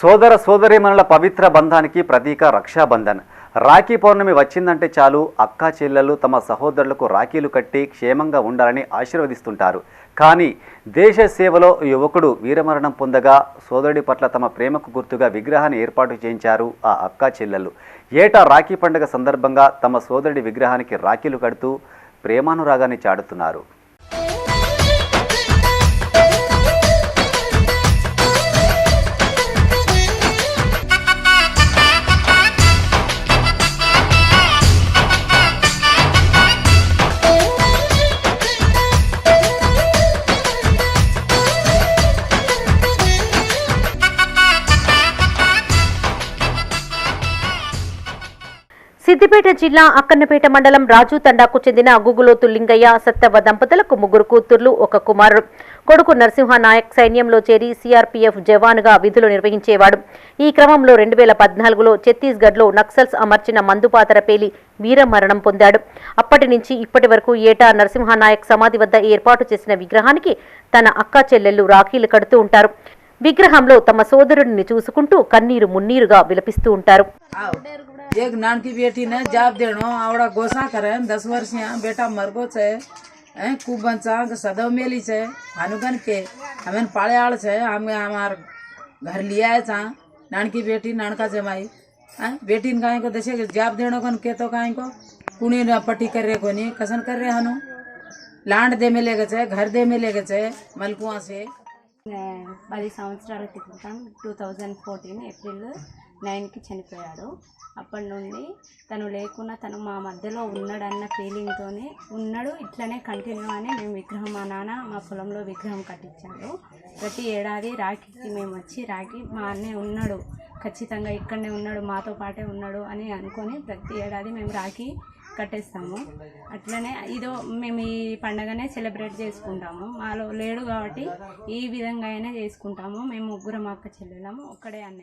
సోదర సోదరిమణుల పవిత్ర బంధానికి ప్రతీక రక్షాబంధన్. రాఖీ పౌర్ణమి వచ్చిందంటే చాలు అక్కా చెల్లెలు తమ సహోదరులకు రాఖీలు కట్టి క్షేమంగా ఉండాలని ఆశీర్వదిస్తుంటారు. కానీ దేశ సేవలో యువకుడు వీరమరణం పొందగా సోదరుడి పట్ల తమ ప్రేమకు గుర్తుగా విగ్రహాన్ని ఏర్పాటు చేయించారు ఆ అక్కా చెల్లెలు ఏటా రాఖీ పండుగ సందర్భంగా తమ సోదరుడి విగ్రహానికి రాఖీలు కడుతూ ప్రేమానురాగాన్ని చాడుతున్నారు సిద్దిపేట జిల్లా అక్కన్నపేట మండలం రాజు తండాకు చెందిన గుగులోతు లింగయ్య సత్తవ్వ దంపతులకు ముగ్గురు కూతుర్లు ఒక కుమారుడు. కొడుకు నరసింహ నాయక్ సైన్యంలో చేరి సిఆర్పీఎఫ్ జవాన్గా విధులు నిర్వహించేవాడు. ఈ క్రమంలో రెండు వేల పద్నాలుగులో ఛత్తీస్గఢ్లో నక్సల్స్ అమర్చిన మందుపాతర పేలి వీరమరణం పొందాడు. అప్పటి నుంచి ఇప్పటి వరకు ఏటా నరసింహ నాయక్ సమాధి వద్ద ఏర్పాటు చేసిన విగ్రహానికి తన అక్క చెల్లెళ్ళు రాఖీలు కడుతూ ఉంటారు. విగ్రహంలో తమ సోదరుడిని చూసుకుంటూ కన్నీరు మున్నీరుగా విలపిస్తూ ఉంటారు. एक नान की बेटी ने जाप देनो आवड़ा गोसा करे दस वर्ष यहाँ बेटा मरगो छे खूब बंसांग सदव मेली छे हनुगन के, हमें पाले आड़ छे हम हमार घर लिया है छा, नानकी बेटी, नानका जमाई है बेटी ने कहें देखे जाप देनो कन के तो कहें को, कुणी ने पट्टी कर रहे को कसन कर रहे हनु, लांड दे में ले गए घर दे में ले गए मलकुआ से పది సంవత్సరాల క్రితం టూ థౌజండ్ ఫోర్టీన్ ఏప్రిల్ నైన్కి చనిపోయాడు. అప్పటి నుండి తను లేకున్నా తను మా మధ్యలో ఉన్నాడన్న ఫీలింగ్తోనే ఉన్నాడు ఇట్లనే కంటిన్యూ అని మేము విగ్రహం మా నాన్న మా పొలంలో విగ్రహం కట్టించాడు. ప్రతి ఏడాది రాఖీకి మేము వచ్చి రాఖీ మా అన్నయ్య ఉన్నాడు ఖచ్చితంగా ఇక్కడనే ఉన్నాడు మాతో పాటే ఉన్నాడు అని అనుకొని ప్రతి ఏడాది మేము రాఖీ కట్టేస్తాము. అట్లనే ఇదో మేము ఈ పండగనే సెలబ్రేట్ చేసుకుంటాము. మాలో లేడు కాబట్టి ఈ విధంగా అయినా చేసుకుంటాము. మేము ముగ్గురం అక్క చెల్లెలము ఒక్కడే అన్నయ్య.